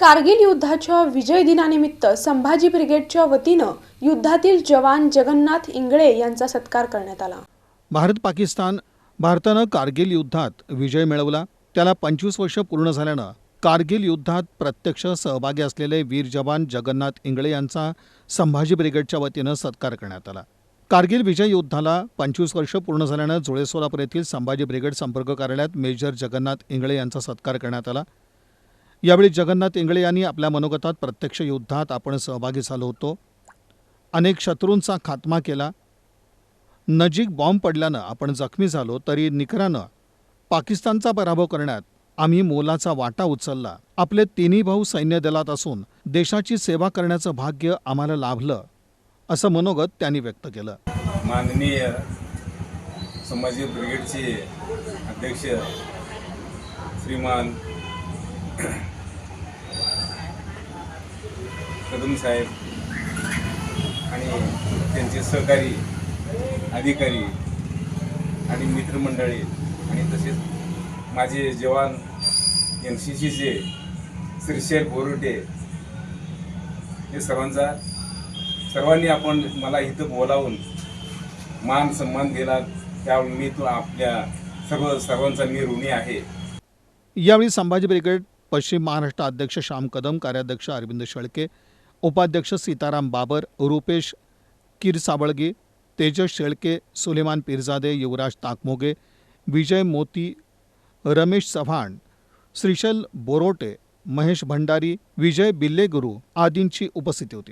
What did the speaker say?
कारगिल युद्धाच्या विजय दिनानिमित्त संभाजी ब्रिगेडच्या वतीनं युद्धातील जवान जगन्नाथ इंगळे यांचा सत्कार करण्यात आला. भारत पाकिस्तान भारतानं कारगिल युद्धात विजय मिळवला. त्याला पंचवीस वर्ष पूर्ण झाल्यानं कारगिल युद्धात प्रत्यक्ष सहभागी असलेले वीर जवान जगन्नाथ इंगळे यांचा संभाजी ब्रिगेडच्या वतीनं सत्कार करण्यात आला. कारगिल विजय युद्धाला पंचवीस वर्ष पूर्ण झाल्यानं जुळे सोलापूर येथील संभाजी ब्रिगेड संपर्क कार्यालयात मेजर जगन्नाथ इंगळे यांचा सत्कार करण्यात आला. यावेळी जगन्नाथ इंगळे यांनी आपल्या मनोगतात प्रत्यक्ष युद्धात आपण सहभागी झालो होतो. अनेक शत्रूंचा खात्मा केला. नजीक बॉम्ब पडल्यानं आपण जखमी झालो तरी निकरानं पाकिस्तानचा पराभव करण्यात आम्ही मोलाचा वाटा उचलला. आपले तिन्ही भाऊ सैन्य दलात असून देशाची सेवा करण्याचं भाग्य आम्हाला लाभलं असं मनोगत त्यांनी व्यक्त केलं. माननीय संभाजी ब्रिगेडचे अध्यक्ष श्रीमान कदम साहेब आणि त्यांचे सहकारी अधिकारी आणि मित्रमंडळी आणि तसेच माझे जवान एन सी सीचे श्रीशैल बोरुटे हे सर्वांचा सर्वांनी आपण मला इथं बोलावून मान सन्मान दिला. त्यावेळी मी तो आपल्या सर्व सर्वांचा मी ऋणी आहे. यावेळी संभाजी ब्रिगेड पश्चिम महाराष्ट्र अध्यक्ष श्याम कदम कार्याध्यक्ष अरविंद शेळके उपाध्यक्ष सीताराम बाबर रुपेश किरसाबळगी तेजस शेळके सुलेमान पिरजादे युवराज ताकमोगे विजय मोती रमेश चव्हाण श्रीशैल बोरोटे महेश भंडारी विजय बिल्लेगुरू आदींची उपस्थिती होती.